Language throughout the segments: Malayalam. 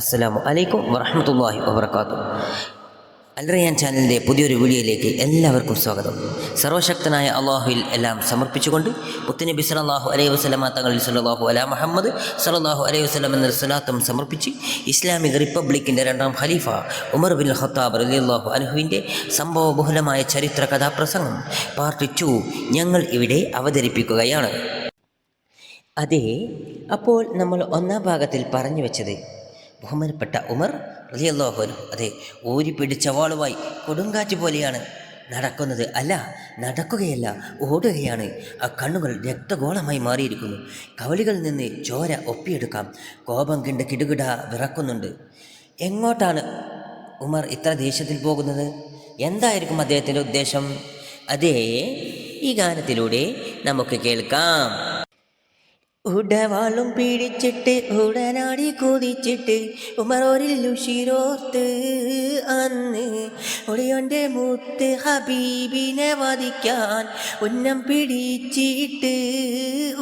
അസ്സലാമു അലൈക്കും വറഹമത്തല്ലാഹി വബർക്കാത്തു അൽറയാൻ ചാനലിന്റെ പുതിയൊരു വീഡിയോയിലേക്ക് എല്ലാവർക്കും സ്വാഗതം. സർവശക്തനായ അള്ളാഹുവിൽ എല്ലാം സമർപ്പിച്ചുകൊണ്ട് മുത്തുനബി സല്ലല്ലാഹു അലൈഹി വസല്ലമ തങ്ങളിൽ സലാഹു അല മുഹമ്മദ് സലാഹു അലൈഹി വസ്ലം എന്ന സ്വലാത്തം സമർപ്പിച്ച് ഇസ്ലാമിക് റിപ്പബ്ലിക്കിന്റെ രണ്ടാം ഖലീഫ ഉമർ ബിൻ ഖത്താബ് റളിയല്ലാഹു അൻഹുവിന്റെ സംഭവബഹുലമായ ചരിത്ര കഥാപ്രസംഗം പാർട്ട് ടു ഞങ്ങൾ ഇവിടെ അവതരിപ്പിക്കുകയാണ്. അതെ അപ്പോൾ നമ്മൾ ഒന്നാം ഭാഗത്തിൽ പറഞ്ഞു വെച്ചത് ബഹുമാനപ്പെട്ട ഉമർ റലിയല്ലാഹുനു അതെ ഊരി പിടിച്ച വാളുമായി കൊടുങ്കാറ്റ് പോലെയാണ് നടക്കുന്നത്. അല്ല നടക്കുകയല്ല ഓടുകയാണ്. ആ കണ്ണുകൾ രക്തഗോളമായി മാറിയിരിക്കുന്നു. കവളികളിൽ നിന്ന് ചോര ഒപ്പിയെടുക്കാം. കോപം കിണ്ട് കിടുകിട വിറക്കുന്നുണ്ട്. എങ്ങോട്ടാണ് ഉമർ ഇത്ര ദേഷ്യത്തിൽ പോകുന്നത്? എന്തായിരിക്കും അദ്ദേഹത്തിന്റെ ഉദ്ദേശം? അതേ ഈ ഗാനത്തിലൂടെ നമുക്ക് കേൾക്കാം. ഉടവാളും പിടിച്ചിട്ട് ഉടനാടി കൊതിച്ചിട്ട് ഉമറോരിൽ ഉഷിരോർത്ത് അന്ന് ഒളിയോന്റെ മൂത്ത് ഹബീബിനെ വധിക്കാൻ ഉന്നം പിടിച്ചിട്ട്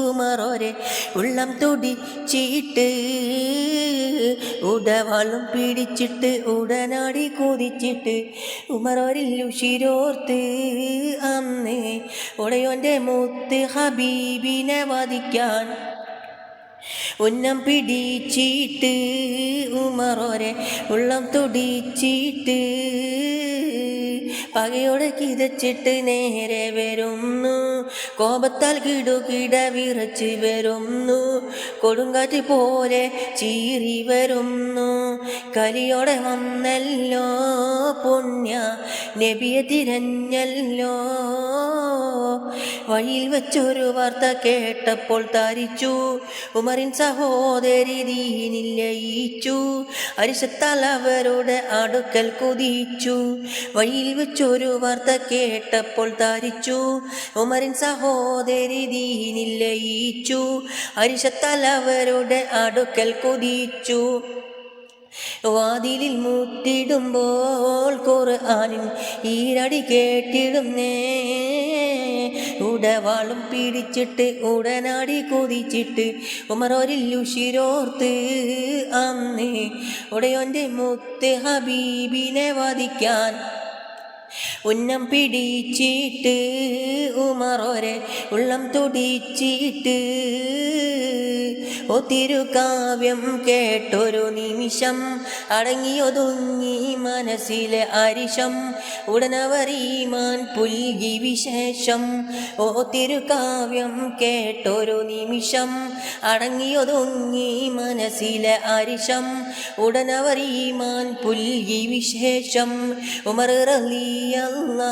ഉമറോരെ ഉള്ളം തുടിച്ചിട്ട് ഉടവാളും പിടിച്ചിട്ട് ഉടനാടി കൊതിച്ചിട്ട് ഉമറോരിൽ ഉഷിരോർത്ത് അന്ന് ഒളിയോന്റെ മൂത്ത് ഹബീബിനെ വധിക്കാൻ ഉന്നം പിടിച്ചിട്ട് ഉമറോരെ ഉള്ളം തുടിച്ചിട്ട് പകയോടെ കിതച്ചിട്ട് നേരെ വരുന്നു. കോപത്താൽ കിടുകിട വിറച്ച് വരുന്നു. കൊടുങ്കാറ്റ് പോലെ ചീറി വരുന്നു. കലിയോടെ വന്നല്ലോ പുണ്യ നബിയെ തിരഞ്ഞല്ലോ. വഴിയിൽ വെച്ചൊരു വാർത്ത കേട്ടപ്പോൾ തരിച്ചു. ഉമറിൻ സഹോദരി ദീനിൽ ലയിച്ചു. അരിശത്താൽ അവരുടെ അടുക്കൽ കുതിച്ചു. വഴിയിൽ വെച്ചൊരു വാർത്ത കേട്ടപ്പോൾ താരിച്ചു ഉമറിൻ സഹോദരി ദീനിൽ ലയിച്ചു അരിശത്തലവരുടെ അടുക്കൽ കുതിച്ചു. വാതിലിൽ മുട്ടിടുമ്പോൾ ഖുർആനിൻ ഈരടി കേട്ടിടുന്നേ. ഉടവാളും പിടിച്ചിട്ട് ഉടനാടി കൊതിച്ചിട്ട് ഉമറോരിൽ ഉഷിരോർത്ത് അന്ന് ഉടയോന്റെ മുത്ത് ഹബീബിനെ വധിക്കാൻ ഉന്നം പിടിച്ചിട്ട് ഉമറോരെ ഉള്ളം തുടിച്ചിട്ട് ഓ തിരുകാവ്യം കേട്ടൊരു നിമിഷം അടങ്ങിയൊതുങ്ങി മനസ്സിലെ അരിശം. ഉടനവരീമാൻ പുൽകി വിശേഷം. ഓ തിരുകാവ്യം കേട്ടൊരു നിമിഷം അടങ്ങിയൊതുങ്ങി മനസ്സിലെ അരിശം. ഉടനവരീമാൻ പുൽകി വിശേഷം. ഉമർ റലിയല്ല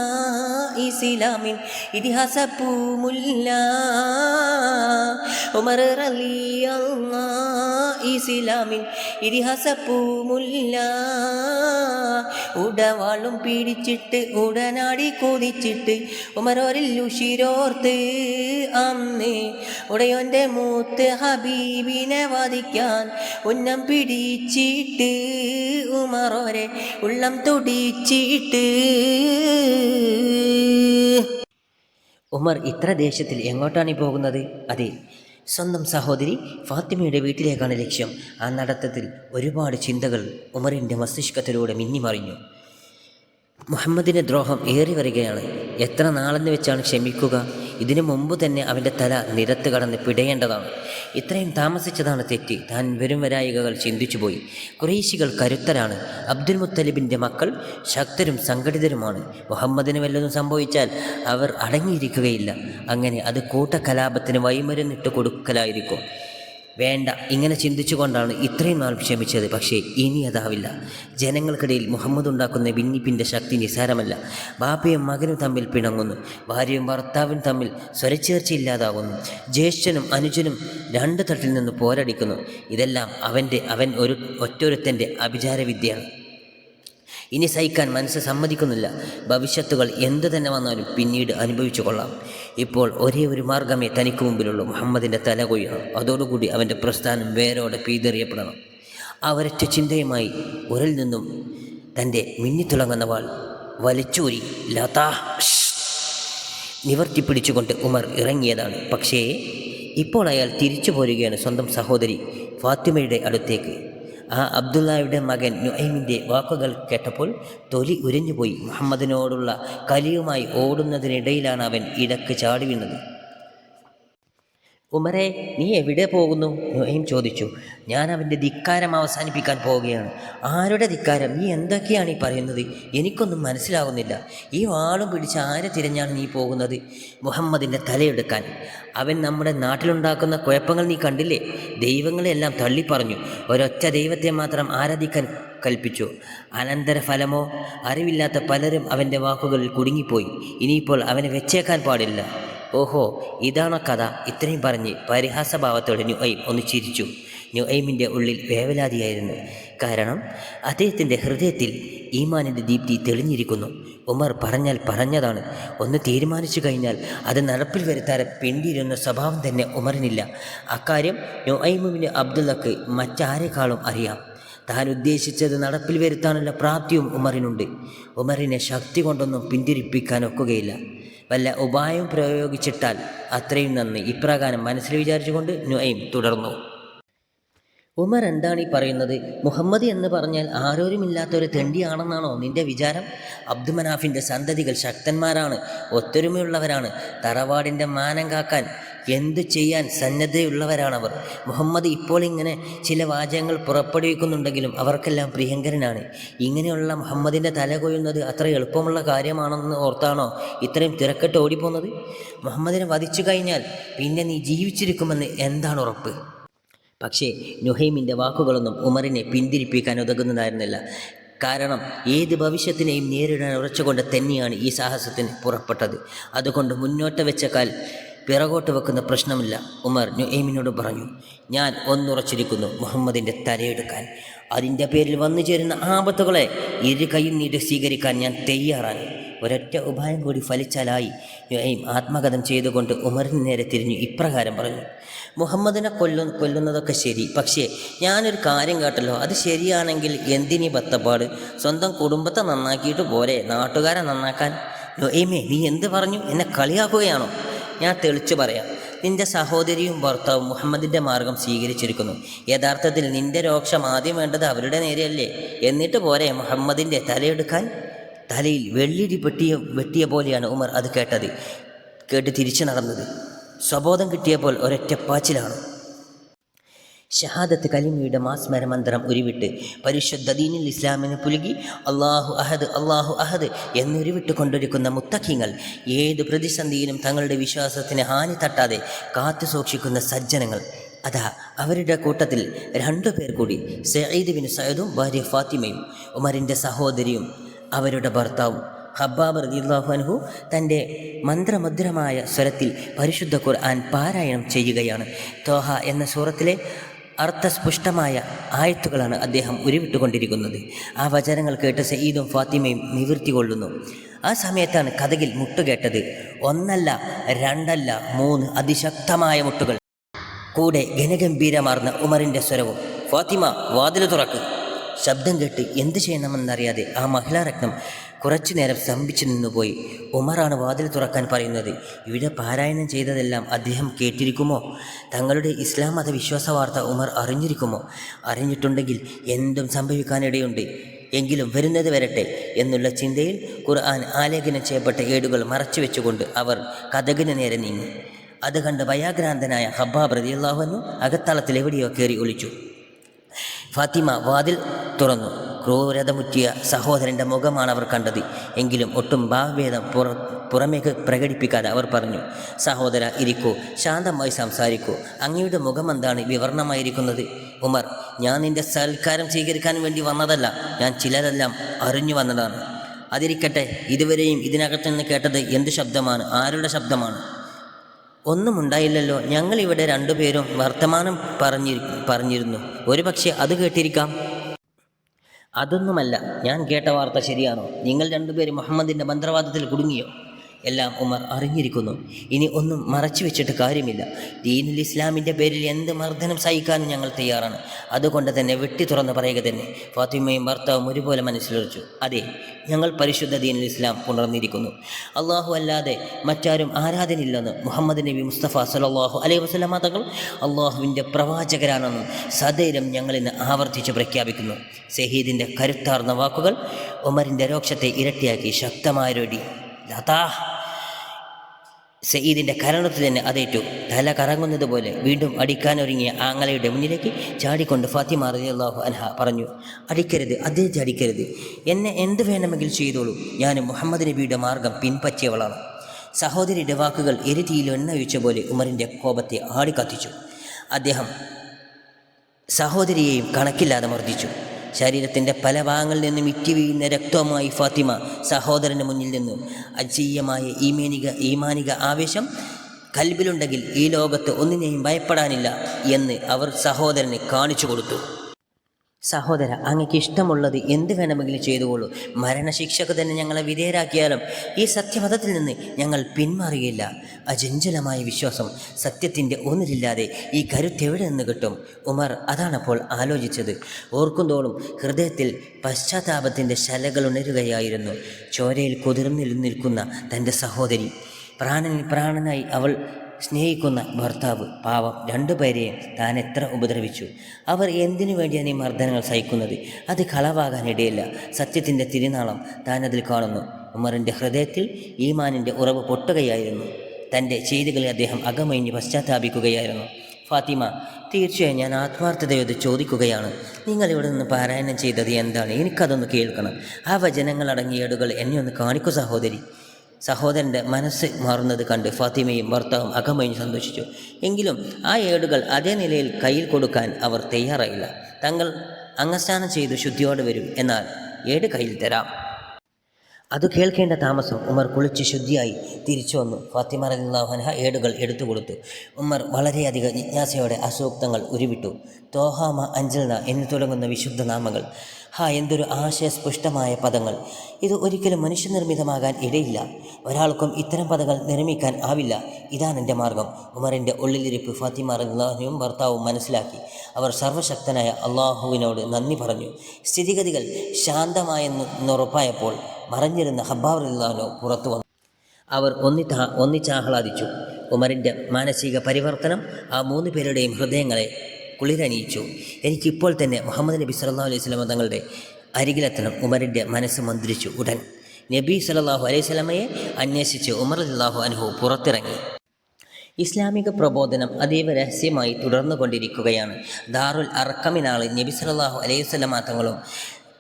ഇസ്ലാമിൻ ഇതിഹാസ പൂമുല്ല ഉമർ റലിയല്ല ഇസ്ലാമിൻ ഇതിഹാസ പൂമുല്ല ഉടവാളും പിടിച്ചിട്ട് ഉടനാടി കൊതിച്ചിട്ട് ഉമരോരിൽ ഉഷിരോർത്ത് അന്ന് ഉടയോന്റെ മൂത്ത് ഹബീബിനെ വധിക്കാൻ ഉന്നം പിടിച്ചിട്ട് ഉമറോരെ ഉള്ളം തുടിച്ചിട്ട്. ഉമർ ഇത്ര ദേശത്തിൽ എങ്ങോട്ടാണ് പോകുന്നത്? അതെ സ്വന്തം സഹോദരി ഫാത്തിമയുടെ വീട്ടിലേക്കാണ് ലക്ഷ്യം. ആ നടത്തത്തിൽ ഒരുപാട് ചിന്തകൾ ഉമറിന്റെ മസ്തിഷ്കത്തിലൂടെ മിന്നിമറിഞ്ഞു. മുഹമ്മദിന്റെ ദ്രോഹം ഏറി വരികയാണ് എത്ര നാളെന്ന് വെച്ചാണ് ക്ഷമിക്കുക? ഇതിനു മുമ്പ് തന്നെ അവന്റെ തല നിരത്ത് കടന്ന് പിടയേണ്ടതാണ്. ഇത്രയും താമസിച്ചതാണ് തെറ്റ്. താൻ വരും വരായികകൾ ചിന്തിച്ചുപോയി കുറേശികൾ കരുത്തരാണ്. അബ്ദുൽ മുത്തലിബിന്റെ മക്കൾ ശക്തരും സംഘടിതരുമാണ്. മുഹമ്മദിന് വല്ലതും സംഭവിച്ചാൽ അവർ അടങ്ങിയിരിക്കുകയില്ല. അങ്ങനെ അത് കൂട്ടകലാപത്തിന് വഴിമരുന്നിട്ട് കൊടുക്കലായിരിക്കും. വേണ്ട. ഇങ്ങനെ ചിന്തിച്ചുകൊണ്ടാണ് ഇത്രയും നാൾ ക്ഷമിച്ചത്. പക്ഷേ ഇനി അതാവില്ല. ജനങ്ങൾക്കിടയിൽ മുഹമ്മദ് ഉണ്ടാക്കുന്ന ഭിന്നിപ്പിന്റെ ശക്തി നിസാരമല്ല ബാപ്പയും മകനും തമ്മിൽ പിണങ്ങുന്നു. ഭാര്യയും ഭർത്താവും തമ്മിൽ സ്വരച്ചേർച്ചയില്ലാതാകുന്നു ജ്യേഷ്ഠനും അനുജനും രണ്ട് തട്ടിൽ നിന്ന് പോരടിക്കുന്നു. ഇതെല്ലാം അവന്റെ അവൻ ഒരു ഒറ്റൊരുത്തന്റെ അഭിചാരവിദ്യയാണ്. ഇനി സഹിക്കാൻ മനസ്സ് സമ്മതിക്കുന്നില്ല. ഭവിഷ്യത്തുകൾ എന്തു തന്നെ വന്നാലും പിന്നീട് അനുഭവിച്ചു കൊള്ളാം. ഇപ്പോൾ ഒരേ ഒരു മാർഗമേ തനിക്ക് മുമ്പിലുള്ളൂ. മുഹമ്മദിന്റെ തല കൊയ്യണം അതോടുകൂടി അവന്റെ പ്രസ്ഥാനം വേരോടെ പീതെറിയപ്പെടണം. ആ ചിന്തയുമായി ഉരൽ നിന്നും തന്റെ മിന്നിത്തിളങ്ങുന്ന വാൾ വലിച്ചൂരി ലതാ നിവർത്തി പിടിച്ചുകൊണ്ട് ഉമർ ഇറങ്ങിയതാണ്. പക്ഷേ ഇപ്പോൾ അയാൾ തിരിച്ചു പോരുകയാണ് സ്വന്തം സഹോദരി ഫാത്തിമയുടെ അടുത്തേക്ക്. ആ അബ്ദുള്ളയുടെ മകൻ നുഹൈമിന്റെ വാക്കുകൾ കേട്ടപ്പോൾ തൊലി ഉരഞ്ഞുപോയി. മുഹമ്മദിനോടുള്ള കലിയുമായി ഓടുന്നതിനിടയിലാണ് അവൻ ഇടയ്ക്ക് ചാടി വീണത്. ഉമറെ നീ എവിടെ പോകുന്നു? നൊഹീം ചോദിച്ചു. ഞാൻ അവന്റെ ധിക്കാരം അവസാനിപ്പിക്കാൻ പോവുകയാണ്. ആരുടെ ധിക്കാരം? നീ എന്തൊക്കെയാണ് ഈ പറയുന്നത്? എനിക്കൊന്നും മനസ്സിലാകുന്നില്ല ഈ വാളും പിടിച്ച് ആരെ തിരഞ്ഞാണ് നീ പോകുന്നത്? മുഹമ്മദിന്റെ തലയെടുക്കാൻ. അവൻ നമ്മുടെ നാട്ടിലുണ്ടാക്കുന്ന കുഴപ്പങ്ങൾ നീ കണ്ടില്ലേ? ദൈവങ്ങളെല്ലാം തള്ളിപ്പറഞ്ഞു. ഒരൊറ്റ ദൈവത്തെ മാത്രം ആരാധിക്കാൻ കൽപ്പിച്ചു. അനന്തരഫലമോ അറിവില്ലാത്ത പലരും അവന്റെ വാക്കുകളിൽ കുടുങ്ങിപ്പോയി. ഇനിയിപ്പോൾ അവനെ വെച്ചേക്കാൻ പാടില്ല. ഓഹോ ഇതാണോ കഥ? ഇത്രയും പറഞ്ഞ് പരിഹാസഭാവത്തോടെ നുഐം ഒന്ന് ചിരിച്ചു. ന്യൂ നുഐമിന്റെ ഉള്ളിൽ വേവലാതിയായിരുന്നു. കാരണം അദ്ദേഹത്തിന്റെ ഹൃദയത്തിൽ ഈമാനിന്റെ ദീപ്തി തെളിഞ്ഞിരിക്കുന്നു. ഉമർ പറഞ്ഞാൽ പറഞ്ഞതാണ്. ഒന്ന് തീരുമാനിച്ചു കഴിഞ്ഞാൽ അത് നടപ്പിൽ വരുത്താതെ പിന്തിരുന്ന സ്വഭാവം തന്നെ ഉമറിനില്ല. അക്കാര്യം ന്യൂ നുഐമുവിന് അബ്ദുള്ളക്ക് മറ്റാരെക്കാളും അറിയാം. താൻ ഉദ്ദേശിച്ചത് നടപ്പിൽ വരുത്താനുള്ള പ്രാപ്തിയും ഉമറിനുണ്ട്. ഉമറിനെ ശക്തി കൊണ്ടൊന്നും പിന്തിരിപ്പിക്കാൻ ഒക്കുകയില്ല. വല്ല ഉപായം പ്രയോഗിച്ചിട്ടാൽ അത്രയും നന്ദി. ഇപ്രകാരം മനസ്സിൽ വിചാരിച്ചുകൊണ്ട് നുഐം തുടർന്നു. ഉമർ എന്താണ് ഈ പറയുന്നത്? മുഹമ്മദ് എന്ന് പറഞ്ഞാൽ ആരോരുമില്ലാത്ത ഒരു തെണ്ടിയാണെന്നാണോ നിന്റെ വിചാരം? അബ്ദുമനാഫിന്റെ സന്തതികൾ ശക്തന്മാരാണ് ഒത്തൊരുമയുള്ളവരാണ്. തറവാടിന്റെ മാനം കാക്കാൻ എന്തു ചെയ്യാൻ സന്നദ്ധയുള്ളവരാണവർ മുഹമ്മദ് ഇപ്പോൾ ഇങ്ങനെ ചില വാചകങ്ങൾ പുറപ്പെടുവിക്കുന്നുണ്ടെങ്കിലും അവർക്കെല്ലാം പ്രിയങ്കരനാണ്. ഇങ്ങനെയുള്ള മുഹമ്മദിന്റെ തല കൊയ്യുന്നത് അത്ര എളുപ്പമുള്ള കാര്യമാണെന്ന് ഓർത്താണോ ഇത്രയും തിരക്കിട്ട് ഓടിപ്പോകുന്നത്? മുഹമ്മദിനെ വധിച്ചു കഴിഞ്ഞാൽ പിന്നെ നീ ജീവിച്ചിരിക്കുമെന്ന് എന്താണ് ഉറപ്പ്? പക്ഷേ നുഹൈമിന്റെ വാക്കുകളൊന്നും ഉമറിനെ പിന്തിരിപ്പിക്കാൻ ഉതകുന്നതായിരുന്നില്ല. കാരണം ഏത് ഭവിഷ്യത്തിനെയും നേരിടാൻ ഉറച്ചുകൊണ്ട് തന്നെയാണ് ഈ സാഹസത്തിന് പുറപ്പെട്ടത്. അതുകൊണ്ട് മുന്നോട്ട് വെച്ച പിറകോട്ട് വെക്കുന്ന പ്രശ്നമില്ല. ഉമർ നുഹൈമിനോട് പറഞ്ഞു ഞാൻ ഒന്നുറച്ചിരിക്കുന്നു മുഹമ്മദിന്റെ തലയെടുക്കാൻ. അതിന്റെ പേരിൽ വന്നു ചേരുന്ന ആപത്തുകളെ ഇരു കൈയും നീട്ടി സ്വീകരിക്കാൻ ഞാൻ തയ്യാറാണ്. ഒരൊറ്റ ഉപായം കൂടി ഫലിച്ചാലായി. നുഹൈം ആത്മകഥം ചെയ്തുകൊണ്ട് ഉമറിന് നേരെ തിരിഞ്ഞു ഇപ്രകാരം പറഞ്ഞു മുഹമ്മദിനെ കൊല്ലു കൊല്ലുന്നതൊക്കെ ശരി പക്ഷേ ഞാനൊരു കാര്യം കേട്ടല്ലോ. അത് ശരിയാണെങ്കിൽ എന്തിനീ ബത്തപ്പാട്? സ്വന്തം കുടുംബത്തെ നന്നാക്കിയിട്ട് പോരെ നാട്ടുകാരെ നന്നാക്കാൻ. നുഹൈമേ നീ എന്ത് പറഞ്ഞു? എന്നെ കളിയാക്കുകയാണോ? ഞാൻ തെളിച്ചു പറയാം. നിന്റെ സഹോദരിയും ഭർത്താവും മുഹമ്മദിന്റെ മാർഗം സ്വീകരിച്ചിരിക്കുന്നു. യഥാർത്ഥത്തിൽ നിന്റെ രോക്ഷം ആദ്യം വേണ്ടത് അവരുടെ നേരെയല്ലേ? എന്നിട്ട് പോരെ മുഹമ്മദിന്റെ തലയെടുക്കാൻ? തലയിൽ വെള്ളിടി വെട്ടിയ വെട്ടിയ പോലെയാണ് ഉമർ അത് കേട്ടത്. കേട്ട് തിരിച്ചു നടന്നത്. സ്വബോധം കിട്ടിയപ്പോൾ ഒരൊറ്റപ്പാച്ചിലാണ് ഷഹാദത്ത് കലിമയുടെ മാസ്മരമന്ത്രം ഉരുവിട്ട് പരിശുദ്ധ ദീനിൽ ഇസ്ലാമിന് പുലുകി അള്ളാഹു അഹദ് അള്ളാഹു അഹദ് എന്നുരുവിട്ട് കൊണ്ടിരിക്കുന്ന മുത്തഖിങ്ങൾ ഏത് പ്രതിസന്ധിയിലും തങ്ങളുടെ വിശ്വാസത്തിന് ഹാനി തട്ടാതെ കാത്തു സൂക്ഷിക്കുന്ന സജ്ജനങ്ങൾ. അതാ അവരുടെ കൂട്ടത്തിൽ രണ്ടു പേർ കൂടി സയ്യിദ് ബിൻ സയ്യിദും ഭാര്യ ഫാത്തിമയും ഉമറിന്റെ സഹോദരിയും അവരുടെ ഭർത്താവും. ഹബ്ബാബ് അൻഹു തന്റെ മന്ത്രമധുരമായ സ്വരത്തിൽ പരിശുദ്ധ ഖുർആൻ പാരായണം ചെയ്യുകയാണ്. തോഹ എന്ന സൂറത്തിലെ അർത്ഥസ്പുഷ്ടമായ ആയത്തുകളാണ് അദ്ദേഹം ഉരുവിട്ടുകൊണ്ടിരിക്കുന്നത്. ആ വചനങ്ങൾ കേട്ട് സയ്യിദും ഫാത്തിമയും നിവൃത്തി കൊള്ളുന്നു. ആ സമയത്താണ് കഥകിൽ മുട്ടുകേട്ടത് ഒന്നല്ല രണ്ടല്ല മൂന്ന് അതിശക്തമായ മുട്ടുകൾ. കൂടെ ഘനഗംഭീരമാർന്ന ഉമറിന്റെ സ്വരവും ഫാത്തിമ വാതിൽ തുറക്ക്. ശബ്ദം കേട്ട് എന്ത് ചെയ്യണമെന്നറിയാതെ ആ മഹിളാരത്നം കുറച്ചു നേരം സ്തംഭിച്ചു നിന്നുപോയി. ഉമറാണ് വാതിൽ തുറക്കാൻ പറയുന്നത്. ഇവിടെ പാരായണം ചെയ്തതെല്ലാം അദ്ദേഹം കേട്ടിരിക്കുമോ? തങ്ങളുടെ ഇസ്ലാം മത വിശ്വാസ വാർത്ത ഉമർ അറിഞ്ഞിരിക്കുമോ? അറിഞ്ഞിട്ടുണ്ടെങ്കിൽ എന്തും സംഭവിക്കാനിടയുണ്ട്. എങ്കിലും വരുന്നത് വരട്ടെ എന്നുള്ള ചിന്തയിൽ ഖുർആൻ ആലേഖനം ചെയ്യപ്പെട്ട ഏടുകൾ മറച്ചു വെച്ചുകൊണ്ട് അവർ കഥകിന് നേരെ നീങ്ങി. അത് കണ്ട് വയാഗ്രാന്തനായ ഹബ്ബാബ് റതിയല്ലാഹുവിനു അകത്തളത്തിൽ എവിടെയോ കയറി ഒളിച്ചു. ഫാത്തിമ വാതിൽ തുറന്നു. ക്രൂരതമുറ്റിയ സഹോദരന്റെ മുഖമാണ് അവർ കണ്ടത്. എങ്കിലും ഒട്ടും ഭാവഭേദം പുറ പുറമേക്ക് പ്രകടിപ്പിക്കാതെ അവർ പറഞ്ഞു സഹോദര ഇരിക്കൂ ശാന്തമായി സംസാരിക്കൂ. അങ്ങയുടെ മുഖം എന്താണ് വിവരണമായിരിക്കുന്നത്? ഉമർ ഞാൻ നിന്റെ സൽക്കാരം സ്വീകരിക്കാൻ വേണ്ടി വന്നതല്ല ഞാൻ ചിലരെല്ലാം അറിഞ്ഞു വന്നതാണ്. അതിരിക്കട്ടെ ഇതുവരെയും ഇതിനകത്ത് നിന്ന് കേട്ടത് എന്ത് ശബ്ദമാണ്? ആരുടെ ശബ്ദമാണ്? ഒന്നും ഉണ്ടായില്ലല്ലോ ഞങ്ങൾ ഇവിടെ രണ്ടുപേരും വർത്തമാനം പറഞ്ഞിരി പറഞ്ഞിരുന്നു. ഒരുപക്ഷെ അത് കേട്ടിരിക്കാം. അതൊന്നുമല്ല. ഞാൻ കേട്ട വാർത്ത ശരിയാണോ? നിങ്ങൾ രണ്ടുപേരും മുഹമ്മദിന്റെ മന്ത്രവാദത്തിൽ കുടുങ്ങിയോ? എല്ലാം ഉമർ അറിഞ്ഞിരിക്കുന്നു. ഇനി ഒന്നും മറച്ചു വെച്ചിട്ട് കാര്യമില്ല. ദീനുൽ ഇസ്ലാമിന്റെ പേരിൽ എന്ത് മർദ്ദനം സഹിക്കാനും ഞങ്ങൾ തയ്യാറാണ്. അതുകൊണ്ട് തന്നെ വെട്ടി തുറന്ന് പറയുക തന്നെ. ഫാത്തിമയും ഭർത്താവും ഒരുപോലെ മനസ്സിലുറച്ചു. അതെ ഞങ്ങൾ പരിശുദ്ധ ദീനുൽ ഇസ്ലാം പുണർന്നിരിക്കുന്നു. അള്ളാഹു അല്ലാതെ മറ്റാരും ആരാധനയില്ലെന്ന് മുഹമ്മദ് നബി മുസ്തഫ സലാഹു അലൈഹി വസ്ലാം തങ്ങൾ അള്ളാഹുവിന്റെ പ്രവാചകരാണെന്നും സദൈരം ഞങ്ങളിന്ന് ആവർത്തിച്ച് പ്രഖ്യാപിക്കുന്നു. സഹീദിന്റെ കരുത്താർന്ന വാക്കുകൾ ഉമറിന്റെ രോക്ഷത്തെ ഇരട്ടിയാക്കി ശക്തമായ രോടി ലതാ. സയ്യിദിന്റെ കരണത്തിൽ തന്നെ അതേറ്റു. തല കറങ്ങുന്നത് പോലെ വീണ്ടും അടിക്കാനൊരുങ്ങിയ ആങ്ങളയുടെ മുന്നിലേക്ക് ചാടിക്കൊണ്ട് ഫാത്തിമ റളിയല്ലാഹു അൻഹ പറഞ്ഞു അടിക്കരുത് അദ്ദേഹത്തെ അടിക്കരുത്. എന്നെ എന്ത് വേണമെങ്കിൽ ചെയ്തോളൂ. ഞാൻ മുഹമ്മദ് നബിയുടെ മാർഗം പിൻപറ്റിയവളാണ്. സഹോദരിയുടെ വാക്കുകൾ എരുതിയിൽ എണ്ണ ഒഴിച്ച പോലെ ഉമറിന്റെ കോപത്തെ ആടിക്കത്തിച്ചു. അദ്ദേഹം സഹോദരിയെയും കണക്കില്ലാതെ മർദ്ദിച്ചു. ശരീരത്തിന്റെ പല ഭാഗങ്ങളിൽ നിന്നും ഇറ്റി വീഴുന്ന രക്തവുമായി ഫാത്തിമ സഹോദരന് മുന്നിൽ നിന്നും. അജീയമായ ഈമേനിക ഈമാനിക ആവേശം കൽബിലുണ്ടെങ്കിൽ ഈ ലോകത്ത് ഒന്നിനെയും ഭയപ്പെടാനില്ല എന്ന് അവർ സഹോദരന് കാണിച്ചു കൊടുത്തു. സഹോദര അങ്ങക്ക് ഇഷ്ടമുള്ളത് എന്ത് വേണമെങ്കിലും ചെയ്തുകൊള്ളൂ. മരണശിക്ഷക്ക് തന്നെ ഞങ്ങളെ വിധേയരാക്കിയാലും ഈ സത്യമതത്തിൽ നിന്ന് ഞങ്ങൾ പിന്മാറുകയില്ല. അജഞ്ചലമായ വിശ്വാസം സത്യത്തിന്റെ ഒന്നിലില്ലാതെ ഈ കരുത്തെവിടെ നിന്ന് കിട്ടും? ഉമർ അതാണപ്പോൾ ആലോചിച്ചത്. ഓർക്കുന്തോളും ഹൃദയത്തിൽ പശ്ചാത്താപത്തിന്റെ ശലകൾ ഉണരുകയായിരുന്നു. ചോരയിൽ കുതിർന്നിരുന്നിരിക്കുന്ന നിൽക്കുന്ന തന്റെ സഹോദരി പ്രാണനിൽ പ്രാണനായി അവൾ സ്നേഹിക്കുന്ന ഭർത്താവ് പാവം രണ്ടുപേരെയും താൻ എത്ര ഉപദ്രവിച്ചു. അവർ എന്തിനു വേണ്ടിയാണ് ഈ മർദ്ദനങ്ങൾ സഹിക്കുന്നത്? അത് കളവാകാനിടയില്ല. സത്യത്തിന്റെ തിരുനാളം താൻ അതിൽ കാണുന്നു. ഉമറിന്റെ ഹൃദയത്തിൽ ഈമാനിന്റെ ഉറവ് പൊട്ടുകയായിരുന്നു. തന്റെ ചെയ്തികളെ അദ്ദേഹം അകമഴിഞ്ഞ് പശ്ചാത്താപിക്കുകയായിരുന്നു. ഫാത്തിമ തീർച്ചയായും ഞാൻ ആത്മാർത്ഥതയോട് ചോദിക്കുകയാണ്. നിങ്ങൾ ഇവിടെ നിന്ന് പാരായണം ചെയ്തത് എന്താണ്? എനിക്കതൊന്ന് കേൾക്കണം. ആ വചനങ്ങളടങ്ങിയ ഏടുകൾ എന്നെ ഒന്ന് കാണിക്കൂ സഹോദരി. സഹോദരന്റെ മനസ്സ് മാറുന്നത് കണ്ട് ഫാത്തിമയും ഭർത്താവും അകമയും സന്തോഷിച്ചു. എങ്കിലും ആ ഏടുകൾ അതേ നിലയിൽ കയ്യിൽ കൊടുക്കാൻ അവർ തയ്യാറായില്ല. തങ്ങൾ അംഗസ്ഥാനം ചെയ്ത് ശുദ്ധിയോടെ വരും എന്നാൽ ഏട് കയ്യിൽ തരാം. അത് കേൾക്കേണ്ട താമസം ഉമർ കുളിച്ച് ശുദ്ധിയായി തിരിച്ചു വന്നു. ഫാത്തിമ റലിള്ളാഹുൻഹ ഏടുകൾ എടുത്തു കൊടുത്തു. ഉമർ വളരെയധികം ജിജ്ഞാസയോടെ അസൂക്തങ്ങൾ ഉരുവിട്ടു. തോഹാമ അഞ്ചൽന എന്ന് തുടങ്ങുന്ന വിശുദ്ധ നാമങ്ങൾ ഹാ എന്തൊരു ആശയസ്പുഷ്ടമായ പദങ്ങൾ. ഇത് ഒരിക്കലും മനുഷ്യനിർമ്മിതമാകാൻ ഇടയില്ല. ഒരാൾക്കും ഇത്തരം പദങ്ങൾ നിർമ്മിക്കാൻ ആവില്ല. ഇതാണ് എന്റെ മാർഗം. ഉമറിന്റെ ഉള്ളിലിരിപ്പ് ഫാത്തിമ റഹ്ലാഹിയും ഭർത്താവും മനസ്സിലാക്കി. അവർ സർവശക്തനായ അള്ളാഹുവിനോട് നന്ദി പറഞ്ഞു. സ്ഥിതിഗതികൾ ശാന്തമായെന്നുറപ്പായപ്പോൾ മറഞ്ഞിരുന്ന ഹബ്ബാറില്ലാനോ പുറത്തു വന്നു. അവർ ഒന്നിത്താ ഒന്നിച്ചാഹ്ലാദിച്ചു. ഉമറിന്റെ മാനസിക പരിവർത്തനം ആ മൂന്ന് പേരുടെയും ഹൃദയങ്ങളെ കുളിരണിയിച്ചു എനിക്കിപ്പോൾ തന്നെ മുഹമ്മദ് നബി സല്ലാ അലൈഹി സ്വലമ തങ്ങളുടെ അരികിലെത്തണം. ഉമറിന്റെ മനസ്സ് മന്ത്രിച്ചു ഉടൻ. നബി സല്ലല്ലാഹു അലൈഹി സ്വലമയെ അന്വേഷിച്ച് ഉമർ അല്ലാഹു അനുഹു പുറത്തിറങ്ങി. ഇസ്ലാമിക പ്രബോധനം അതീവ രഹസ്യമായി തുടർന്നു കൊണ്ടിരിക്കുകയാണ് ദാറുൽ അർക്കമിനാൾ നബി സല്ലല്ലാഹു അലൈഹി വസല്ലമ തങ്ങളും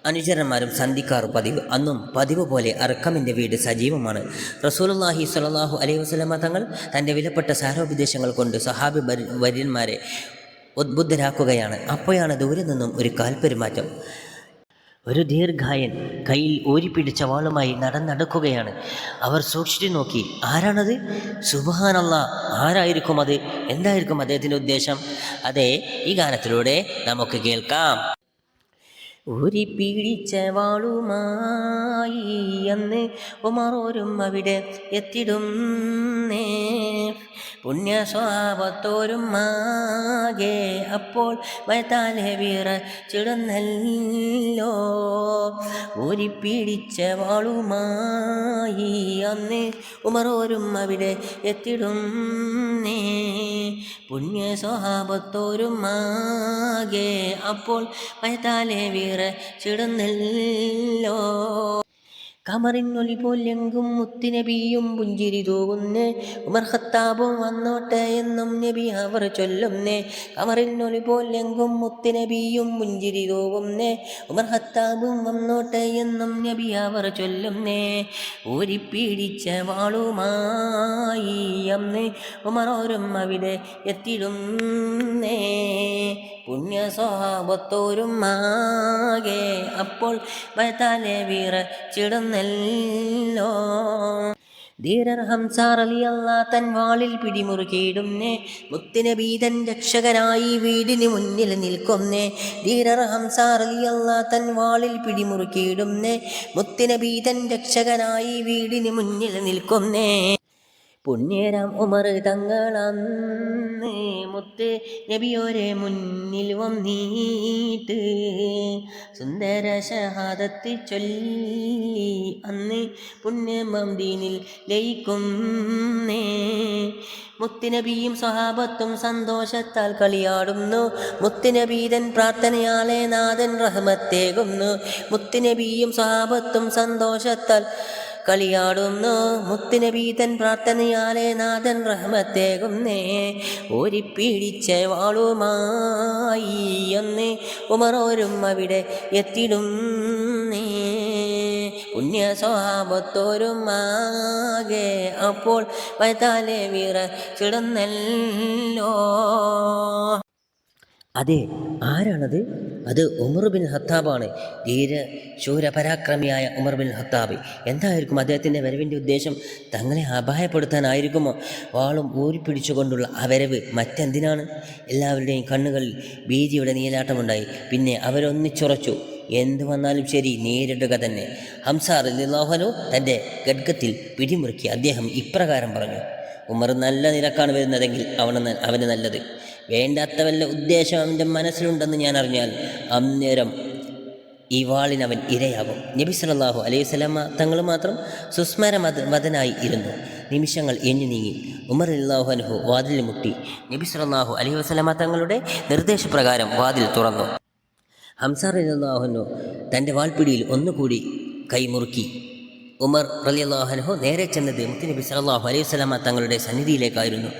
അനുചരന്മാരും സന്ധിക്കാറ് പതിവ്. അന്നും പതിവ് പോലെ അറക്കമിന്റെ വീട് സജീവമാണ്. റസൂലുള്ളാഹി സ്വല്ലല്ലാഹു അലൈഹി വസല്ലമ തങ്ങൾ തന്റെ വിലപ്പെട്ട സാരോപദേശങ്ങൾ കൊണ്ട് സഹാബി വര്യന്മാരെ ഉദ്ബുദ്ധരാക്കുകയാണ്. അപ്പോഴാണ് ദൂരെ നിന്നും ഒരു കാൽപെരുമാറ്റം. ഒരു ദീർഘായൻ കയ്യിൽ ഊരിപ്പിടിച്ച വാളുമായി നടന്നടക്കുകയാണ്. അവർ സൂക്ഷിച്ചു നോക്കി. ആരാണത്? സുബഹാനല്ല. ആരായിരിക്കും അത്? എന്തായിരിക്കും അദ്ദേഹത്തിന്റെ ഉദ്ദേശം? അതെ ഈ ഗാനത്തിലൂടെ നമുക്ക് കേൾക്കാം. ഊരി പിടിച്ച വാളുമായി അന്ന് ഉമറോരും അവിടെ എത്തിടുന്നേ. പുണ്യ സ്വഭാവത്തോരും മാകെ അപ്പോൾ മയത്താലെ വിറച്ചിടുന്നല്ലോ. ഊരി പീഡിച്ച വാളുമായി അന്ന് ഉമറോരും അവിടെ എത്തിടുന്നേ. പുണ്യ സ്വഭാവത്തോരും മാകെ അപ്പോൾ വീറ വിറച്ചിടുന്നല്ലോ. കമറിനൊലി പോലെങ്കും മുത്തുനബിയും പുഞ്ചിരി തൂകുന്നേ. ഉമർ ഖത്താബും വന്നോട്ടെ എന്നും നബി അവർ ചൊല്ലുന്നേ. കമറിനൊലി പോലെങ്കും മുത്തുനബിയും പുഞ്ചിരി തൂകുന്നേ. ഉമർ ഖത്താബും വന്നോട്ടെ എന്നും നബി അവർ ചൊല്ലുന്നേ. ഊരിപ്പീടിച്ച വാളുമായി അന്ന് ഉമറോരും അവിടെ എത്തിടുന്നേ പുണ്യ സ്വഭാവത്തോരും ആകെ അപ്പോൾ ഭയത്താലെ വിറച്ചിടുന്നല്ലോ. ധീരർഹംസാറലിയല്ല തൻ വാളിൽ പിടിമുറുകിയിടുന്നേ മുത്തിനബീതൻ രക്ഷകനായി വീടിന് മുന്നിൽ നിൽക്കുന്നേ. ധീരർഹംസാറലിയല്ല തൻ വാളിൽ പിടിമുറുകിയിടുന്നേ മുത്തിനബീതൻ രക്ഷകനായി വീടിന് മുന്നിൽ നിൽക്കുന്നേ. പുണ്യരാം ഉമർ തങ്ങളന്ന് മുത്ത് നബിയോരെ മുന്നിൽ വന്നീട്ട് സുന്ദര ഷഹാദത്ത് ചൊല്ലി അന്ന് പുണ്യമദീനിൽ ലയിക്കുന്നേ. മുത്തുനബിയും സ്വഹാബത്തും സന്തോഷത്താൽ കളിയാടുന്നു. മുത്തുനബീതൻ പ്രാർത്ഥനയാലെ നാഥൻ റഹ്മത്തേകുന്നു. മുത്തുനബിയും സ്വഹാബത്തും സന്തോഷത്താൽ കളിയാടുന്നു മുത്തുനബീതൻ പ്രാർത്ഥനയാലെ നാഥൻ റഹ്മത്തേകുന്നേ ഓരിപ്പിടിച്ച വാളുമായി ഒന്ന് ഉമറോരും അവിടെ എത്തിടുന്നേ പുണ്യ സ്വഭാവത്തോരും ആകെ അപ്പോൾ വയത്താലെ വീറ ചിടുന്നല്ലോ അതെ ആരാണത്? അത് ഉമർ ബിൻ ഹത്താബാണ് ധീര ശൂരപരാക്രമിയായ ഉമർ ബിൻ ഹത്താബ് എന്തായിരിക്കും അദ്ദേഹത്തിന്റെ വരവിന്റെ ഉദ്ദേശം? തങ്ങളെ അപായപ്പെടുത്താനായിരിക്കുമോ? വാളും ഊരിപ്പിടിച്ചുകൊണ്ടുള്ള ആ വരവ് മറ്റെന്തിനാണ്? എല്ലാവരുടെയും കണ്ണുകളിൽ ഭീതിയുടെ നീലാട്ടമുണ്ടായി. പിന്നെ അവരൊന്നിച്ചുറച്ചു. എന്തു വന്നാലും ശരി നേരിടുക തന്നെ. ഹംസാർ ലോഹനു തന്റെ ഗഡ്ഗത്തിൽ പിടിമുറുക്കി അദ്ദേഹം ഇപ്രകാരം പറഞ്ഞു. ഉമർ നല്ല നിരക്കാണ് വരുന്നതെങ്കിൽ അവന് അവന് നല്ലത്. വേണ്ടാത്ത വല്ല ഉദ്ദേശം അവന്റെ മനസ്സിലുണ്ടെന്ന് ഞാൻ അറിഞ്ഞാൽ അന്നേരം ഈ വാളിനവൻ ഇരയാകും. നബി സല്ലല്ലാഹു അലൈഹി സ്വലാമ തങ്ങൾ മാത്രം സുസ്മര മത മതനായി ഇരുന്നു. നിമിഷങ്ങൾ എണ്ണി നീങ്ങി. ഉമർ അല്ലാഹു അനുഹു വാതിൽ മുട്ടി. നബി സല്ലല്ലാഹു അലൈഹി വസ്ലാമ തങ്ങളുടെ നിർദ്ദേശപ്രകാരം വാതിൽ തുറന്നു. ഹംസാർ അല്ലാഹുനു തന്റെ വാൾപ്പിടിയിൽ ഒന്നുകൂടി കൈമുറുക്കി ഉമർ റലിയല്ലാഹനഹു നേരെ ചെന്നത് മുത്തുനബി സല്ലല്ലാഹു അലൈഹി വസല്ലമ തങ്ങളുടെ സന്നിധിയിലേക്കായിരുന്നു.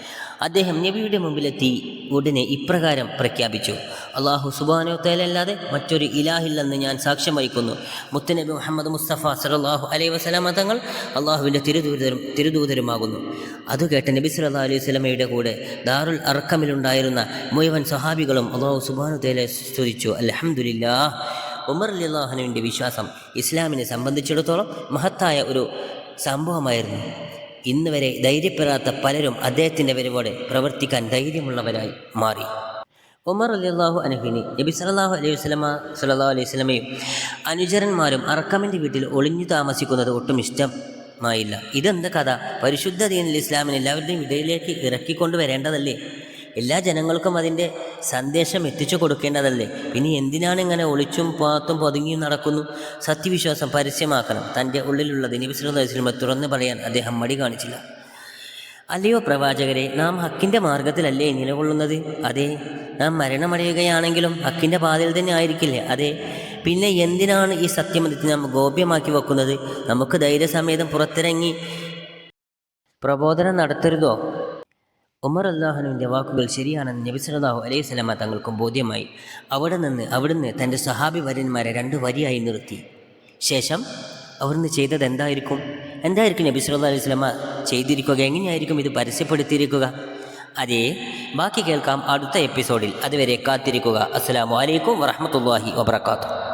അദ്ദേഹം നബിയുടെ മുമ്പിലെത്തി ഉടനെ ഇപ്രകാരം പ്രഖ്യാപിച്ചു. അള്ളാഹു സുബാനോ തേലല്ലാതെ മറ്റൊരു ഇലാഹില്ലെന്ന് ഞാൻ സാക്ഷ്യം വഹിക്കുന്നു. മുത്തനബി മുഹമ്മദ് മുസ്തഫ സലാഹു അലൈ വസല്ലമ തങ്ങൾ അള്ളാഹുവിന്റെ തിരുദൂതരും തിരുദൂതരുമാകുന്നു. അത് കേട്ട നബി സല്ലാ അലൈഹി സ്വലമയുടെ കൂടെ ദാറുൽ അർക്കമിലുണ്ടായിരുന്ന മുഴുവൻ സഹാബികളും അള്ളാഹു സുബാനു തേലെ സ്തുതിച്ചു. അലഹമുല്ലാ ഉമർ അലിള്ളാഹുനുവിന്റെ വിശ്വാസം ഇസ്ലാമിനെ സംബന്ധിച്ചിടത്തോളം മഹത്തായ ഒരു സംഭവമായിരുന്നു. ഇന്ന് വരെ ധൈര്യപ്പെടാത്ത പലരും അദ്ദേഹത്തിന്റെ വരവോടെ പ്രവർത്തിക്കാൻ ധൈര്യമുള്ളവരായി മാറി. ഉമർ അലിയാഹു അനഹിനി നബി സലാഹു അലൈഹി വസല്ലമ സലാഹു അലൈഹി സ്വലമയും അനുചരന്മാരും അർക്കമിന്റെ വീട്ടിൽ ഒളിഞ്ഞു താമസിക്കുന്നത് ഒട്ടും ഇഷ്ടമായില്ല. ഇതെന്ത കഥ? പരിശുദ്ധ ദീനിൽ ഇസ്ലാമിന് എല്ലാവരുടെയും ഇടയിലേക്ക് ഇറക്കിക്കൊണ്ട് വരേണ്ടതല്ലേ എല്ലാ ജനങ്ങൾക്കും അതിന്റെ സന്ദേശം എത്തിച്ചു കൊടുക്കേണ്ടതല്ലേ? പിന്നെ എന്തിനാണ് ഇങ്ങനെ ഒളിച്ചും പാത്തും പതുങ്ങിയും നടക്കുന്നു? സത്യവിശ്വാസം പരസ്യമാക്കണം. തന്റെ ഉള്ളിലുള്ളത് നബി അലൈഹി തുറന്നു പറയാൻ അദ്ദേഹം മടി കാണിച്ചില്ല. അല്ലയോ പ്രവാചകരെ നാം ഹക്കിന്റെ മാർഗത്തിലല്ലേ നിലകൊള്ളുന്നത്? അതെ നാം മരണമടയുകയാണെങ്കിലും ഹക്കിന്റെ പാതയിൽ തന്നെ ആയിരിക്കില്ലേ? അതെ പിന്നെ എന്തിനാണ് ഈ സത്യമതത്തെ നാം ഗോപ്യമാക്കി വെക്കുന്നത്? നമുക്ക് ധൈര്യസമേതം പുറത്തിറങ്ങി പ്രബോധനം നടത്തരുതോ? ഉമർ അള്ളാഹുനുവിന്റെ വാക്കുകൾ ശരിയാണെന്ന് നബിസലാഹു അലൈഹി സ്വലമ തങ്ങൾക്കും ബോധ്യമായി. അവിടെ നിന്ന് അവിടുന്ന് തന്റെ സഹാബി വര്യന്മാരെ രണ്ട് വരിയായി നിർത്തി. ശേഷം അവിടുന്ന് ചെയ്തത് എന്തായിരിക്കും? എന്തായിരിക്കും നബി സല്ലല്ലാഹു അലൈഹി സ്വലമ ചെയ്തിരിക്കുക? എങ്ങനെയായിരിക്കും ഇത് പരസ്യപ്പെടുത്തിയിരിക്കുക? അതേ ബാക്കി കേൾക്കാം അടുത്ത എപ്പിസോഡിൽ. അതുവരെ കാത്തിരിക്കുക. അസ്സാം വലൈക്കും വറഹമത്തല്ലാഹി വബറകാതുഹു.